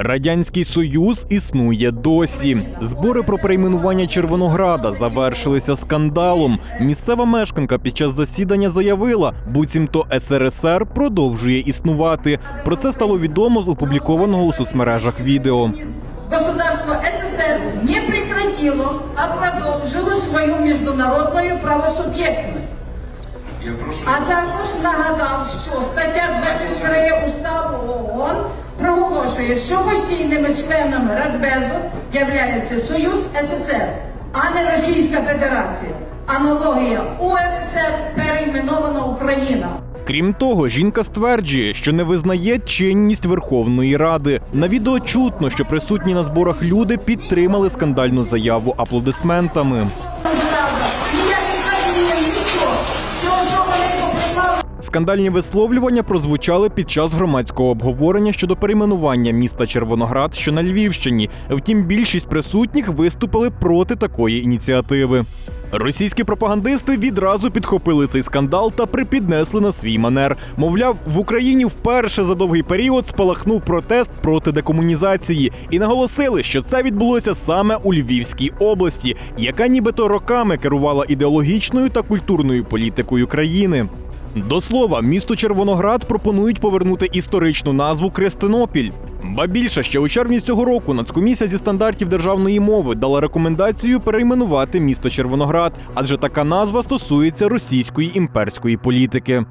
Радянський Союз існує досі. Збори про перейменування Червонограда завершилися скандалом. Місцева мешканка під час засідання заявила, буцімто СРСР продовжує існувати. Про це стало відомо з опублікованого у соцмережах відео. Государство СССР не прекратило, а продовжило свою міжнародну правосуб'єктність. А також нагадав, що стаття 23 Уставу ООН проголошує, що постійними членами Радбезу являється Союз СССР, а не Російська Федерація. Аналогія УРСР перейменована Україна. Крім того, жінка стверджує, що не визнає чинність Верховної Ради. На відео чутно, що присутні на зборах люди підтримали скандальну заяву аплодисментами. Скандальні висловлювання прозвучали під час громадського обговорення щодо перейменування міста Червоноград, що на Львівщині. Втім, більшість присутніх виступили проти такої ініціативи. Російські пропагандисти відразу підхопили цей скандал та припіднесли на свій манер. Мовляв, в Україні вперше за довгий період спалахнув протест проти декомунізації і наголосили, що це відбулося саме у Львівській області, яка нібито роками керувала ідеологічною та культурною політикою країни. До слова, місту Червоноград пропонують повернути історичну назву Крестинопіль. Ба більше ще у червні цього року Нацкомісія зі стандартів державної мови дала рекомендацію перейменувати місто Червоноград, адже така назва стосується російської імперської політики.